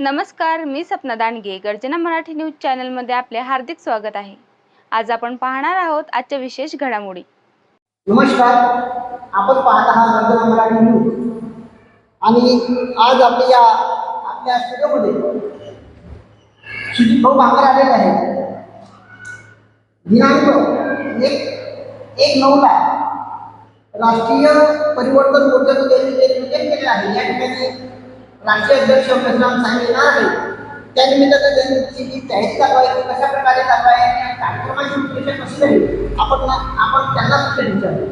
नमस्कार मी सपना दांडगे गर्जना मराठी न्यूज चॅनलमध्ये आपले हार्दिक स्वागत आहे. आज आपण पाहणार आहोत आजच्या विशेष घडामोडी. नमस्कार. आपण पाहत आहात गर्जना मराठी न्यूज. आणि आज आपल्या या आपल्या स्टुडिओमध्ये सुजित भाऊ भाकर आलेले आहे दिनांक एक एक नऊला राष्ट्रीय परिवर्तन मोर्चाचं त्यांनी जे केलेलं आहे. या ठिकाणी राष्ट्रीय अध्यक्ष प्रशांत साहेब येणार आहे त्या निमित्तानं त्यांची जी तयारी चालू ती कशा प्रकारे चालू आणि कार्यक्रमाची उद्देश कशी आहे आपण आपण त्यांना प्रश्न विचारू.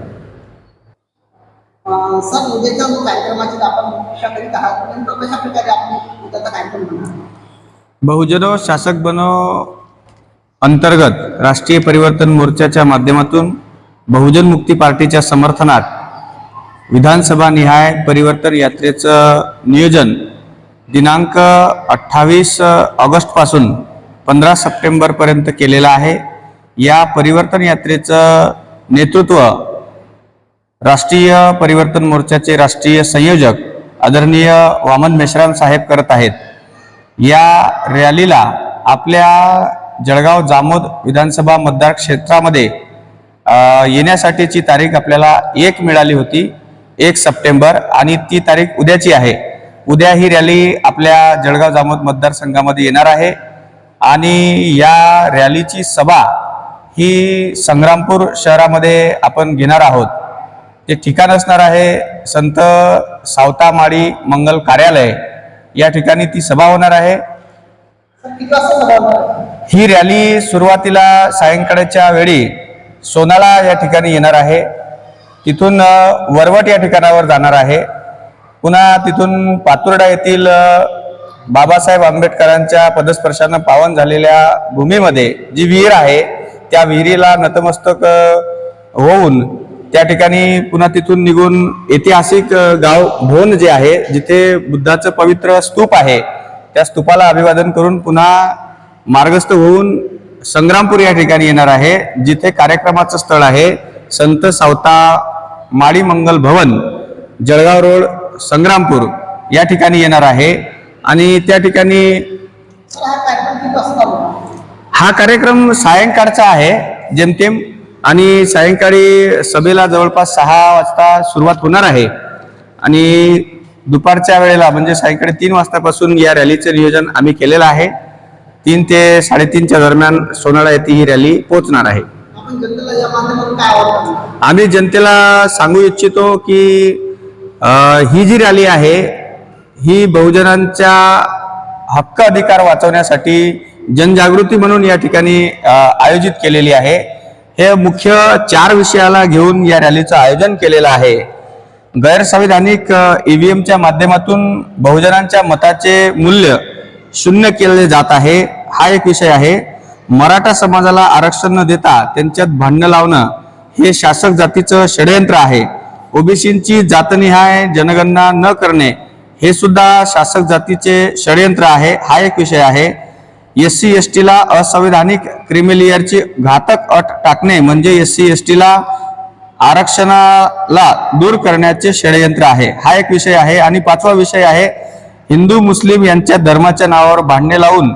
सर उद्याच्या जो कार्यक्रमाची आपण अपेक्षा करीत आहात परंतु कशा प्रकारे आपण उद्याचा कार्यक्रम बनवणार? बहुजनो शासक बनो अंतर्गत राष्ट्रीय परिवर्तन मोर्चाच्या माध्यमातून बहुजन मुक्ती पार्टीच्या समर्थनात विधानसभा निहाय परिवर्तन यात्रेचं नियोजन दिनांक अठ्ठावीस ऑगस्टपासून पंधरा सप्टेंबरपर्यंत केलेला आहे. या परिवर्तन यात्रेचं नेतृत्व राष्ट्रीय परिवर्तन मोर्चाचे राष्ट्रीय संयोजक आदरणीय वामन मेश्राम साहेब करत आहेत. या रॅलीला आपल्या जळगाव जामोद विधानसभा मतदार क्षेत्रामध्ये येण्यासाठीची तारीख आपल्याला एक मिळाली होती एक सप्टेंबर आणि ती तारीख उद्याची आहे. उद्या ही रॅली आपल्या जळगाव जामोद मतदारसंघामध्ये येणार आहे. आणि या रॅलीची सभा ही संग्रामपूर शहरामध्ये आपण घेणार आहोत. ते ठिकाण असणार आहे संत सावतामाळी मंगल कार्यालय. या ठिकाणी ती सभा होणार आहे. ही रॅली सुरुवातीला सायंकाळच्या वेळी सोनाळा या ठिकाणी येणार आहे. तिथून वरवट या ठिकाणावर जाणार आहे. पुन्हा तिथून पातुर्डा येथील बाबासाहेब आंबेडकरांच्या पदस्पर्शानं पावन झालेल्या भूमीमध्ये जी विहीर आहे त्या विहिरीला नतमस्तक होऊन त्या ठिकाणी पुन्हा तिथून निघून ऐतिहासिक गाव भोन जे आहे जिथे बुद्धाचं पवित्र स्तूप आहे त्या स्तूपाला अभिवादन करून पुन्हा मार्गस्थ होऊन संग्रामपूर या ठिकाणी येणार आहे जिथे कार्यक्रमाचं स्थळ आहे संत सावता माळी मंगल भवन जळगाव रोड संग्रामपूर या ठिकाणी येणार आहे. आणि त्या ठिकाणी हा कार्यक्रम सायंकाळचा आहे जेमतेम. आणि सायंकाळी सभेला जवळपास सहा वाजता सुरुवात होणार आहे. आणि दुपारच्या वेळेला म्हणजे सायंकाळी तीन वाजतापासून या रॅलीचं नियोजन आम्ही केलेलं आहे. तीन ते साडेतीनच्या दरम्यान सोनाळा येथे ही रॅली पोहोचणार आहे? आम्ही जनतेला सांगू इच्छितो की ही जी रॅली आहे ही बहुजनांच्या हक्क अधिकार वाचवण्यासाठी जनजागृती म्हणून या ठिकाणी आयोजित केलेली आहे. हे मुख्य चार विषयाला घेऊन या रॅलीचं आयोजन केलेलं आहे. गैरसंविधानिक ईव्हीएमच्या माध्यमातून बहुजनांच्या मताचे मूल्य शून्य केले जात आहे हा एक विषय आहे. मराठा समाजाला आरक्षण न देता त्यांच्यात भांडणं लावणं हे शासक जातीचं षडयंत्र आहे. ओबीसींची जातनिहाय जनगणना न करणे हे सुद्धा शासक जातीचे षडयंत्र आहे हा एक विषय आहे. एस सी एस टीला असंविधानिक क्रिमिलियरची घातक अट टाकणे म्हणजे एस सी एस टीला आरक्षणाला दूर करण्याचे षडयंत्र आहे हा एक विषय आहे. आणि पाचवा विषय आहे हिंदू मुस्लिम यांच्या धर्माच्या नावावर भांडणे लावून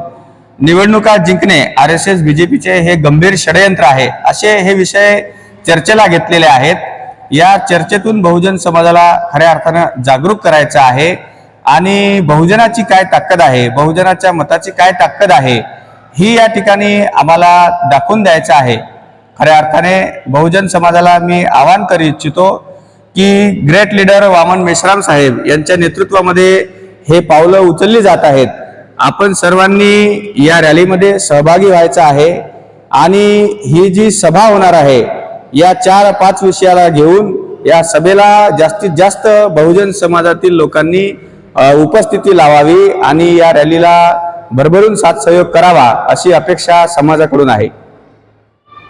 निवडणुका जिंकणे आर एस एस बीजेपीचे हे गंभीर षडयंत्र आहे असे हे विषय चर्चेला घेतलेले आहेत. या चर्चेतून बहुजन समाजाला खऱ्या अर्थानं जागरूक करायचं आहे. आणि बहुजनाची काय ताकद आहे बहुजनाच्या मताची काय ताकद आहे ही या ठिकाणी आम्हाला दाखवून द्यायचं आहे. खऱ्या अर्थाने बहुजन समाजाला मी आवाहन करू इच्छितो की ग्रेट लीडर वामन मेश्राम साहेब यांच्या नेतृत्वामध्ये हे पावलं उचलली जात आहेत. आपण सर्वांनी या रॅलीमध्ये सहभागी व्हायचं आहे आणि ही जी सभा होणार आहे या चार पाच विषयाला घेऊन या सभेला जास्तीत जास्त बहुजन समाजातील लोकांनी उपस्थिती लावावी आणि या रॅलीला भरभरून साथ सहयोग करावा अशी अपेक्षा समाजाकडून आहे.